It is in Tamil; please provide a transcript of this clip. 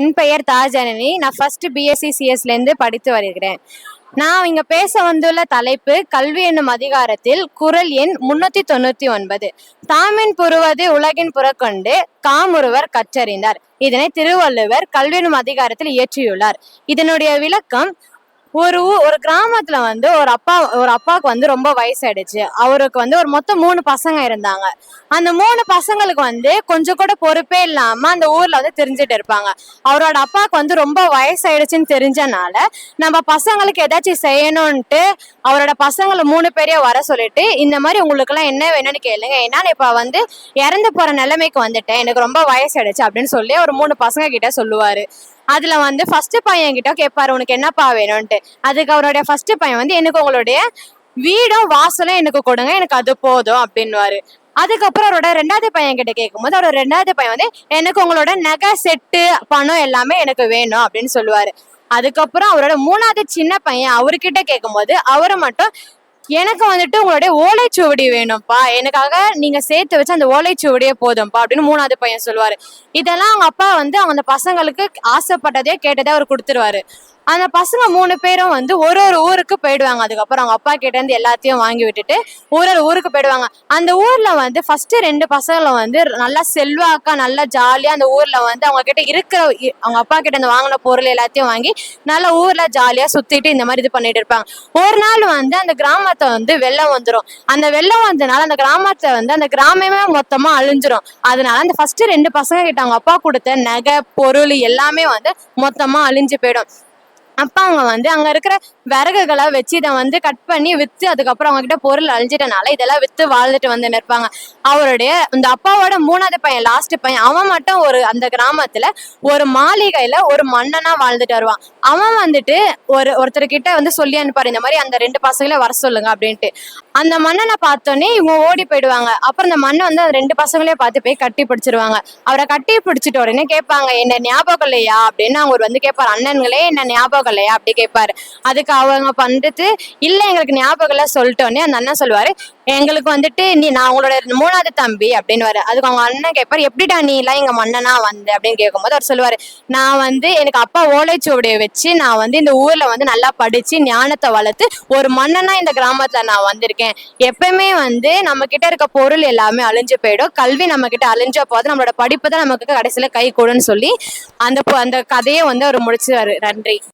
என் பெயர் தாஜனனி. நான் ஃபர்ஸ்ட் பிஎஸ்சி சிஎஸ்லேருந்து படித்து வருகிறேன். நான் இங்க பேச வந்துள்ள தலைப்பு கல்வி என்னும் அதிகாரத்தில் குரல் எண் முன்னூத்தி தொண்ணூத்தி ஒன்பது. தாமின் புருவது உலகின் புறக்கொண்டு காமுருவர் கற்றறிந்தார். இதனை திருவள்ளுவர் கல்வி என்னும் அதிகாரத்தில் இயற்றியுள்ளார். இதனுடைய விளக்கம் ஒரு ஒரு கிராமத்துல வந்து ஒரு அப்பா ஒரு அப்பாவுக்கு வந்து ரொம்ப வயசாயிடுச்சு. அவருக்கு வந்து ஒரு மொத்தம் மூணு பசங்க இருந்தாங்க. அந்த மூணு பசங்களுக்கு வந்து கொஞ்சம் கூட பொறுப்பே இல்லாம அந்த ஊர்ல வந்து தெரிஞ்சுட்டு இருப்பாங்க. அவரோட அப்பாவுக்கு வந்து ரொம்ப வயசாயிடுச்சுன்னு தெரிஞ்சனால நம்ம பசங்களுக்கு ஏதாச்சும் செய்யணும்ட்டு அவரோட பசங்களை மூணு பேரையும் வர சொல்லிட்டு இந்த மாதிரி உங்களுக்கு எல்லாம் என்ன வேணும்னு கேளுங்க. ஏன்னா நான் இப்ப வந்து இறந்து போற நிலைமைக்கு வந்துட்டேன். எனக்கு ரொம்ப வயசாயிடுச்சு அப்படின்னு சொல்லி ஒரு மூணு பசங்க கிட்ட சொல்லுவாரு. அதுல வந்து ஃபர்ஸ்ட் பையன் கிட்ட கேட்பாரு உனக்கு என்னப்பா வேணும்ட்டு அதுக்கு அவருடைய ஃபர்ஸ்ட் பையன் வந்து எனக்கு உங்களுடைய வீடும் வாசலும் எனக்கு கொடுங்க எனக்கு அது போதும் அப்படின்னுவாரு. அதுக்கப்புறம் அவரோட ரெண்டாவது பையன் கிட்ட கேட்கும்போது அவரோட ரெண்டாவது பையன் வந்து எனக்கு உங்களோட நகை செட்டு பணம் எல்லாமே எனக்கு வேணும் அப்படின்னு சொல்லுவாரு. அதுக்கப்புறம் அவரோட மூணாவது சின்ன பையன் அவர்கிட்ட கேட்கும்போது அவரை மட்டும் எனக்கு வந்துட்டு உங்களுடைய ஓலைச்சுவடி வேணும்ப்பா. எனக்காக நீங்க சேர்த்து வச்சு அந்த ஓலைச்சுவடியே போதும்ப்பா அப்படின்னு மூணாவது பையன் சொல்லுவாரு. இதெல்லாம் அவங்க அப்பா வந்து அவங்க அந்த பசங்களுக்கு ஆசைப்பட்டதே கேட்டதே அவர் கொடுத்துருவாரு. அந்த பசங்க மூணு பேரும் வந்து ஒரு ஒரு ஊருக்கு போயிடுவாங்க. அதுக்கப்புறம் அவங்க அப்பா கிட்ட இருந்து எல்லாத்தையும் வாங்கி விட்டுட்டு ஒரு ஒரு ஊருக்கு போயிடுவாங்க. அந்த ஊர்ல வந்து ஃபர்ஸ்ட் ரெண்டு பசங்களை வந்து நல்லா செல்வாக்கா நல்லா ஜாலியா அந்த ஊர்ல வந்து அவங்க கிட்ட இருக்கிற இ- அவங்க அப்பா கிட்ட இருந்து வாங்கின பொருள் எல்லாத்தையும் வாங்கி நல்லா ஊர்ல ஜாலியா சுத்திட்டு இந்த மாதிரி இது பண்ணிட்டு இருப்பாங்க. ஒரு நாள் வந்து அந்த கிராமத்தை வந்து வெள்ளம் வந்துடும் அந்த வெள்ளம் வந்ததுனால அந்த கிராமத்தை வந்து அந்த கிராமமே மொத்தமா அழிஞ்சிரும். அதனால அந்த ஃபர்ஸ்ட் ரெண்டு பசங்க கிட்ட அவங்க அப்பா கொடுத்த நகை பொருள் எல்லாமே வந்து மொத்தமா அழிஞ்சு போயிடும். அப்ப அவங்க வந்து அங்க இருக்கிற விறகுகளை வச்சு இதை வந்து கட் பண்ணி விற்று அதுக்கப்புறம் அவங்க கிட்ட பொருள் அழிஞ்சிட்டனால இதெல்லாம் விற்று வாழ்ந்துட்டு வந்து நிற்பாங்க. அவருடைய இந்த அப்பாவோட மூணாவது பையன் லாஸ்ட் பையன் அவன் மட்டும் ஒரு அந்த கிராமத்துல ஒரு மாளிகையில் ஒரு மன்னனா வாழ்ந்துட்டு வருவான். அவன் வந்துட்டு ஒரு ஒருத்தர்கிட்ட வந்து சொல்லி அனுப்பாரு இந்த மாதிரி அந்த ரெண்டு பசங்களை வர சொல்லுங்க அப்படின்ட்டு. அந்த மன்னனை பார்த்தோன்னே இவங்க ஓடி போயிடுவாங்க. அப்புறம் அந்த மண்ணை வந்து அந்த ரெண்டு பசங்களையும் பார்த்து போய் கட்டி பிடிச்சிருவாங்க. அவரை கட்டி பிடிச்சிட்டு உடனே கேட்பாங்க என்ன ஞாபகம் இல்லையா? அப்படின்னு அவர் வந்து கேட்பாரு அண்ணன்களே என்ன ஞாபகம் இல்லையா? அப்படி கேட்பாரு அதுக்கு அவங்க வந்துட்டு இல்ல எங்களுக்கு ஞாபகம் இல்லை சொல்லிட்டோன்னே அந்த அண்ணன் சொல்லுவாரு. எங்களுக்கு வந்துட்டு நீ நான் உங்களோட மூணாவது தம்பி அப்படின்னு அதுக்கு அவங்க அண்ணன் கேட்பாரு எப்படிடா நீ எல்லாம் எங்க மன்னனா வந்த? அப்படின்னு கேட்கும்போது அவர் சொல்லுவாரு நான் வந்து எனக்கு அப்பா ஓலைச்சுவடியை வச்சு நான் வந்து இந்த ஊர்ல வந்து நல்லா படிச்சு ஞானத்தை வளர்த்து ஒரு மன்னனா இந்த கிராமத்துல நான் வந்திருக்கேன். எப்பயுமே வந்து நம்ம கிட்ட இருக்க பொருள் எல்லாமே அழிஞ்சு போயிடும். கல்வி நம்ம கிட்ட அழிஞ்ச போது நம்மளோட படிப்பு தான் நமக்கு கடைசியில கை கூடன்னு சொல்லி அந்த அந்த கதையை வந்து அவர் முடிச்சுவாரு. நன்றி.